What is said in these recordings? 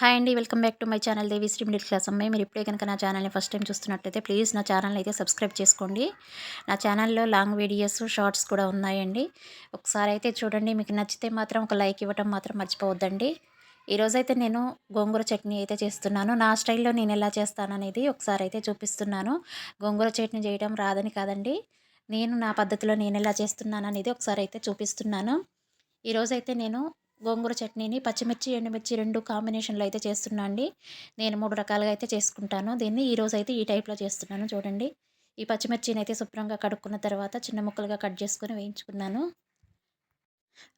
Hi అండి welcome back to my channel Devi Sri middle class అమ్మాయి. మీరు ఇప్పుడే కనుక నా ఛానల్ని ఫస్ట్ టైం చూస్తున్నట్టయితే ప్లీజ్ నా ఛానల్ అయితే సబ్స్క్రైబ్ చేసుకోండి. నా ఛానల్లో లాంగ్ వీడియోస్ షార్ట్స్ కూడా ఉన్నాయండి. ఒకసారి అయితే చూడండి మీకు నచ్చితే మాత్రం ఒక లైక్ ఇవ్వటం మాత్రం మర్చిపోవద్దండి. ఈరోజైతే నేను గోంగూర చట్నీ అయితే చేస్తున్నాను. నా స్టైల్లో నేను ఎలా చేస్తాననేది ఒకసారి అయితే చూపిస్తున్నాను. గోంగూర చట్నీ చేయడం రాదని కాదండి. నేను నా పద్ధతిలో నేను ఎలా చేస్తున్నాను అనేది ఒకసారి అయితే చూపిస్తున్నాను. ఈరోజైతే నేను గోంగూర చట్నీని పచ్చిమిర్చి ఎండుమిర్చి రెండు కాంబినేషన్లో అయితే చేస్తున్నా అండి. నేను మూడు రకాలుగా అయితే చేసుకుంటాను. దీన్ని ఈరోజు అయితే ఈ టైప్లో చేస్తున్నాను చూడండి. ఈ పచ్చిమిర్చిని అయితే శుభ్రంగా కడుక్కున్న తర్వాత చిన్న ముక్కలుగా కట్ చేసుకొని వేయించుకున్నాను.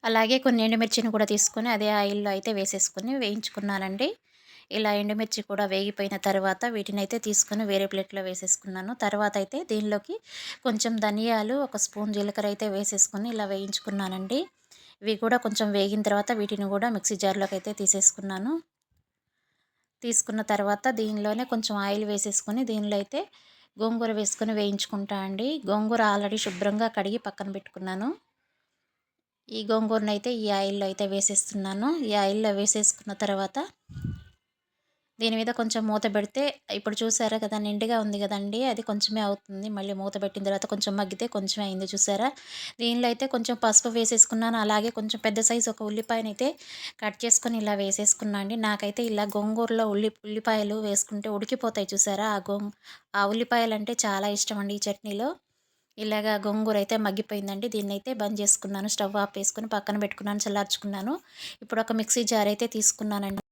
అలాగే కొన్ని ఎండుమిర్చిని కూడా తీసుకొని అదే ఆయిల్లో అయితే వేసేసుకొని వేయించుకున్నానండి. ఇలా ఎండుమిర్చి కూడా వేగిపోయిన తర్వాత వీటిని అయితే తీసుకొని వేరే ప్లేట్లో వేసేసుకున్నాను. తర్వాత అయితే దీనిలోకి కొంచెం ధనియాలు ఒక స్పూన్ జీలకర్ర అయితే వేసేసుకొని ఇలా వేయించుకున్నానండి. ఇవి కూడా కొంచెం వేగిన తర్వాత వీటిని కూడా మిక్సీ జార్లోకి అయితే తీసేసుకున్నాను. తీసుకున్న తర్వాత దీనిలోనే కొంచెం ఆయిల్ వేసేసుకొని దీనిలో అయితే గోంగూర వేసుకొని వేయించుకుంటా అండి. గోంగూర ఆల్రెడీ శుభ్రంగా కడిగి పక్కన పెట్టుకున్నాను. ఈ గోంగూరను అయితే ఈ ఆయిల్లో అయితే వేసేస్తున్నాను. ఈ ఆయిల్లో వేసేసుకున్న తర్వాత దీని మీద కొంచెం మూత పెడితే ఇప్పుడు చూసారా కదా నిండుగా ఉంది కదండి అది కొంచెమే అవుతుంది. మళ్ళీ మూత పెట్టిన తర్వాత కొంచెం మగ్గితే కొంచెం అయింది చూసారా. దీనిలో అయితే కొంచెం పసుపు వేసేసుకున్నాను. అలాగే కొంచెం పెద్ద సైజు ఒక ఉల్లిపాయని అయితే కట్ చేసుకొని ఇలా వేసేసుకున్నా అండి. నాకైతే ఇలా గోంగూరలో ఉల్లి ఉల్లిపాయలు వేసుకుంటే ఉడికిపోతాయి చూసారా. ఆ గోం ఆ ఉల్లిపాయలు అంటే చాలా ఇష్టం అండి ఈ చట్నీలో. ఇలాగా గోంగూర అయితే మగ్గిపోయిందండి. దీన్ని అయితే బంద్ చేసుకున్నాను. స్టవ్ ఆఫ్ వేసుకుని పక్కన పెట్టుకున్నాను చల్లార్చుకున్నాను. ఇప్పుడు ఒక మిక్సీ జార్ అయితే తీసుకున్నానండి.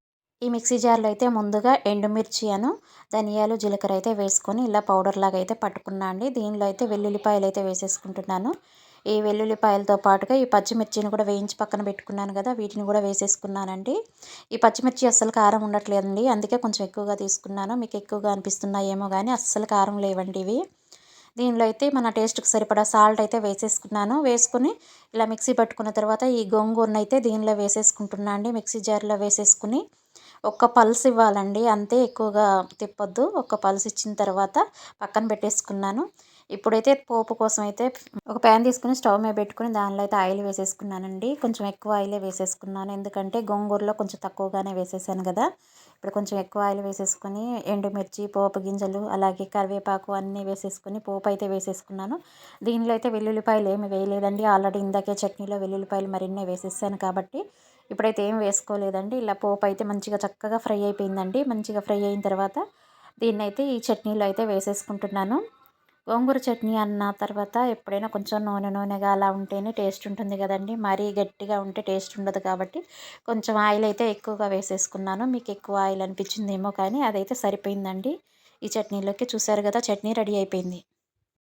ఈ మిక్సీ జార్లో అయితే ముందుగా ఎండుమిర్చి అను ధనియాలు జీలకర్ర అయితే వేసుకొని ఇలా పౌడర్ లాగా అయితే పట్టుకున్నా అండి. దీనిలో అయితే వెల్లుల్లిపాయలు అయితే వేసేసుకుంటున్నాను. ఈ వెల్లుల్లిపాయలతో పాటుగా ఈ పచ్చిమిర్చిని కూడా వేయించి పక్కన పెట్టుకున్నాను కదా వీటిని కూడా వేసేసుకున్నానండి. ఈ పచ్చిమిర్చి అస్సలు కారం ఉండట్లేదండి. అందుకే కొంచెం ఎక్కువగా తీసుకున్నాను. మీకు ఎక్కువగా అనిపిస్తున్నాయేమో కానీ అస్సలు కారం లేవండి ఇవి. దీనిలో అయితే మన టేస్ట్కి సరిపడా సాల్ట్ అయితే వేసేసుకున్నాను. వేసుకుని ఇలా మిక్సీ పట్టుకున్న తర్వాత ఈ గోంగూరను అయితే దీనిలో వేసేసుకుంటున్నా అండి. మిక్సీ జార్లో వేసేసుకుని ఒక్క పల్స్ ఇవ్వాలండి. అంతే ఎక్కువగా తిప్పొద్దు. ఒక పల్స్ ఇచ్చిన తర్వాత పక్కన పెట్టేసుకున్నాను. ఇప్పుడైతే పోపు కోసం అయితే ఒక ప్యాన్ తీసుకుని స్టవ్ మీద పెట్టుకుని దానిలో అయితే ఆయిల్ వేసేసుకున్నానండి. కొంచెం ఎక్కువ ఆయిలే వేసేసుకున్నాను. ఎందుకంటే గోంగూరలో కొంచెం తక్కువగానే వేసేసాను కదా. ఇప్పుడు కొంచెం ఎక్కువ ఆయిల్ వేసేసుకొని ఎండుమిర్చి పోపు గింజలు అలాగే కరివేపాకు అన్నీ వేసేసుకొని పోపు అయితే వేసేసుకున్నాను. దీనిలో అయితే వెల్లుల్లిపాయలు ఏమి వేయలేదండి. ఆల్రెడీ ఇందాకే చట్నీలో వెల్లుల్లిపాయలు మరిన్నే వేసేసాను కాబట్టి ఇప్పుడైతే ఏం వేసుకోలేదండి. ఇలా పోపు అయితే మంచిగా చక్కగా ఫ్రై అయిపోయిందండి. మంచిగా ఫ్రై అయిన తర్వాత దీన్ని అయితే ఈ చట్నీలో అయితే వేసేసుకుంటున్నాను. గోంగూర చట్నీ అన్న తర్వాత ఎప్పుడైనా కొంచెం నూనె నూనెగా అలా ఉంటేనే టేస్ట్ ఉంటుంది కదండి. మరీ గట్టిగా ఉంటే టేస్ట్ ఉండదు కాబట్టి కొంచెం ఆయిల్ అయితే ఎక్కువగా వేసేసుకున్నాను. మీకు ఎక్కువ ఆయిల్ అనిపించిందేమో కానీ అదైతే సరిపోయిందండి. ఈ చట్నీలోకి చూసారు కదా చట్నీ రెడీ అయిపోయింది.